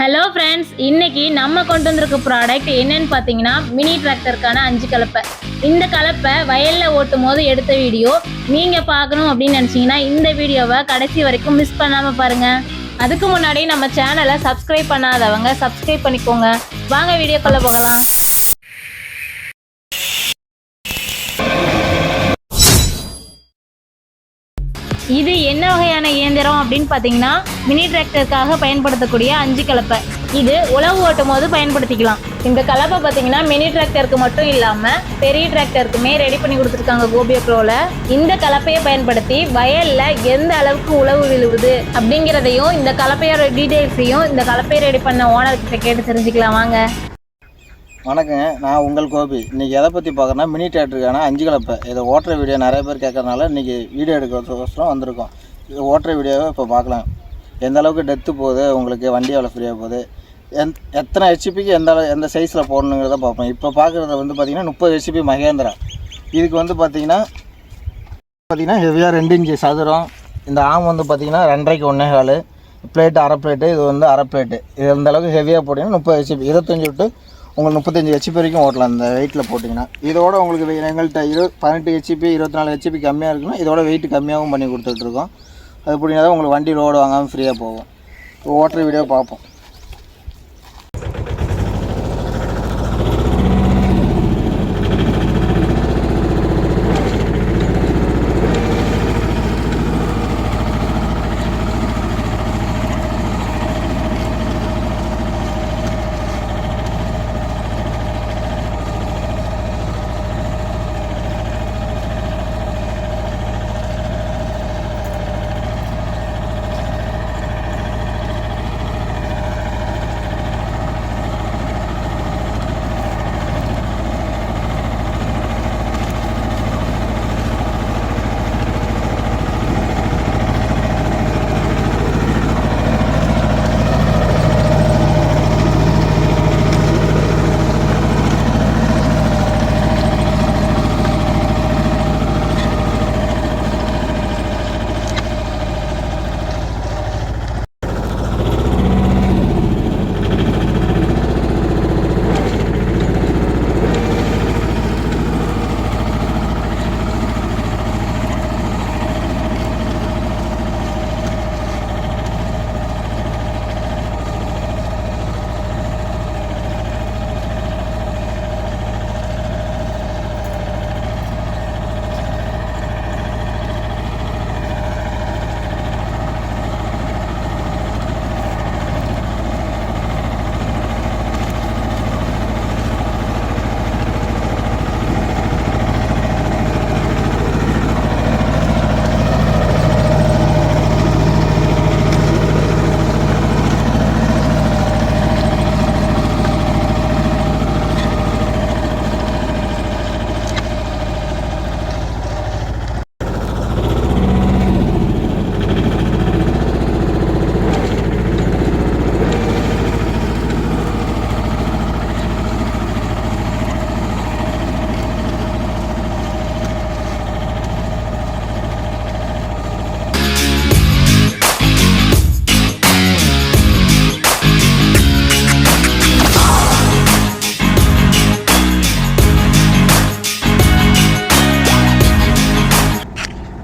Hello friends இன்னைக்கு நம்ம கொண்டு வந்திருக்க ப்ராடக்ட் என்னன்னு பார்த்தீங்கன்னா மினி டிராக்டருக்கான அஞ்சு கலப்பை. இந்த கலப்பை வயலில் ஓட்டும் போது எடுத்த வீடியோ. நீங்கள் பார்க்கணும் அப்படின்னு நினச்சிங்கன்னா இந்த வீடியோவை கடைசி வரைக்கும் மிஸ் பண்ணாமல் பாருங்கள் அதுக்கு முன்னாடி நம்ம சேனலை சப்ஸ்கிரைப் பண்ணாதவங்க சப்ஸ்கிரைப் பண்ணிக்கோங்க. வாங்க வீடியோக்குள்ளே போகலாம். இது என்ன வகையான இயந்திரம் அப்படின்னு பார்த்தீங்கன்னா மினி டிராக்டருக்காக பயன்படுத்தக்கூடிய அஞ்சு கலப்பை. இது உழவு ஓட்டும் போது பயன்படுத்திக்கலாம். இந்த கலப்பை பார்த்தீங்கன்னா மினி டிராக்டருக்கு மட்டும் இல்லாமல் பெரிய டிராக்டருக்குமே ரெடி பண்ணி கொடுத்துருக்காங்க கோபியோ ப்ரோவில் இந்த கலப்பையை பயன்படுத்தி வயலில் எந்த அளவுக்கு உழவு விழுவுது அப்படிங்கிறதையும் இந்த கலப்பையோட டீட்டெயில்ஸையும் இந்த கலப்பையை ரெடி பண்ண ஓனர்கிட்ட கேட்டு தெரிஞ்சுக்கலாம். வாங்க. வணக்கங்க. நான் உங்கள் கோபி. இன்றைக்கி எதை பற்றி பார்க்குறேன்னா மினி தேட்டருக்கான அஞ்சு கலப்பை. இதை ஓட்டுற வீடியோ நிறைய பேர் கேட்கறதுனால இன்றைக்கி வீடியோ எடுக்கிறதுக்கோசரம் வந்திருக்கோம். இது ஓட்டுற வீடியோவை இப்போ பார்க்கலாம். எந்த அளவுக்கு டெத்து போகுது உங்களுக்கு வண்டி எவ்வளோ ஃப்ரீயாக போகுது எந் எத்தனை ஹெச்பிக்கு எந்த அளவு எந்த சைஸில் போடணுங்கிறத பார்ப்போம். இப்போ பார்க்குறத வந்து பார்த்திங்கன்னா முப்பது ஹெச்பி மகேந்திரா. இதுக்கு வந்து பார்த்திங்கன்னா பார்த்திங்கன்னா ஹெவியாக ரெண்டு இன்ச்சு சதுரம். இந்த ஆம் வந்து பார்த்திங்கன்னா ரெண்டரைக்கு ஒன்றே கால். பிளேட்டு அரை பிளேட்டு இது வந்து அரை பிளேட்டு இது இந்த அளவுக்கு ஹெவியாக போட்டிங்கன்னா முப்பது ஹெச்பி இருபத்தஞ்சி விட்டு உங்களுக்கு முப்பத்தஞ்சு ஹெச்பி வரைக்கும் ஓட்டலாம். இந்த வெயிட்டில் போட்டிங்கன்னா. இதோட உங்களுக்கு எங்கள்கிட்ட இரு பதினெட்டு ஹெச்பி இருபத்தி நாலு ஹெச்பி கம்மியாக இருக்குன்னா இதோட வெயிட் கம்மியாகவும் பண்ணி கொடுத்துட்ருக்கோம் அது பிடிங்கன்னா தான் உங்களுக்கு வண்டி லோடு வாங்காமல் ஃப்ரீயாக போகும். ஓட்டுற வீடியோ பார்ப்போம்.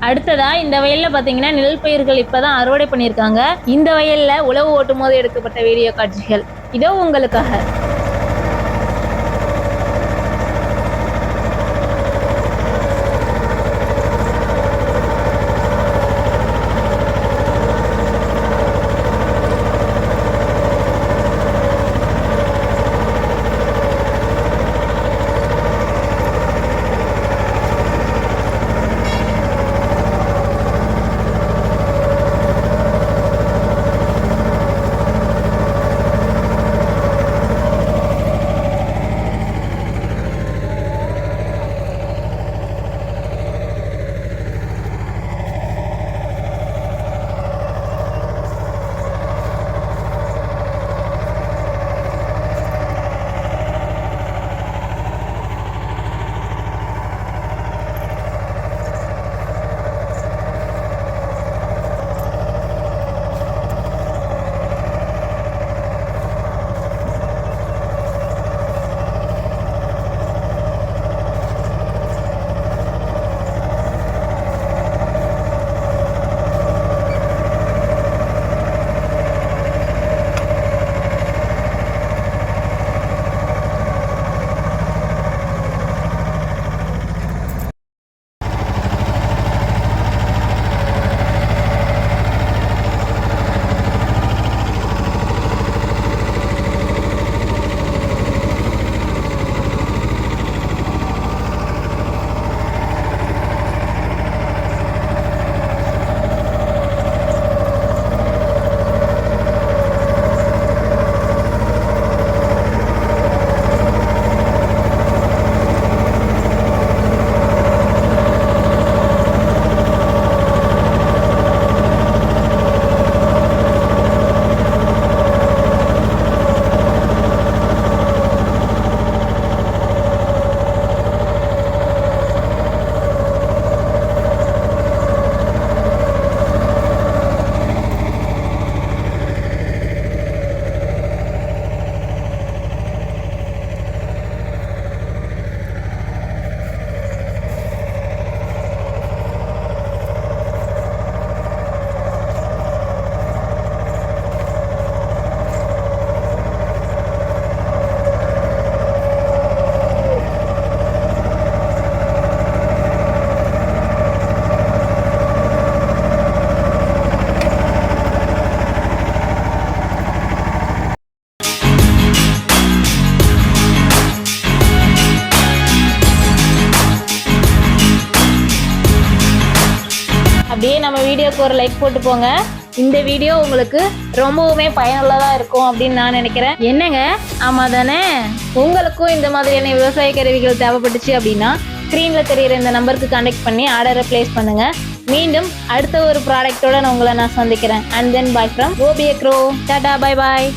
அடுத்ததா இந்த வயல்ல பாத்தீங்கன்னா நெல் பயிர்கள் இப்பதான் அறுவடை பண்ணியிருக்காங்க. இந்த வயல்ல உழவு ஓட்டும் போது எடுக்கப்பட்ட வீடியோ காட்சிகள். இதோ உங்களுக்காக. வீடியோக்கு ஒரு லைக் போட்டு போங்க இந்த வீடியோ உங்களுக்கு ரொம்பவுமே பயனுள்ளதாக இருக்கும் அப்படின்னு நான் நினைக்கிறேன். என்னங்க? ஆமாம் தானே உங்களுக்கும் இந்த மாதிரியான விவசாய கருவிகள் தேவைப்பட்டுச்சு அப்படின்னா ஸ்க்ரீனில் தெரியிற இந்த நம்பருக்கு கான்டெக்ட் பண்ணி ஆர்டரை ப்ளேஸ் பண்ணுங்கள் மீண்டும் அடுத்த ஒரு ப்ராடக்டோட நான் உங்களை நான் சந்திக்கிறேன். And then bye from Gopi grow டாடா பை பாய்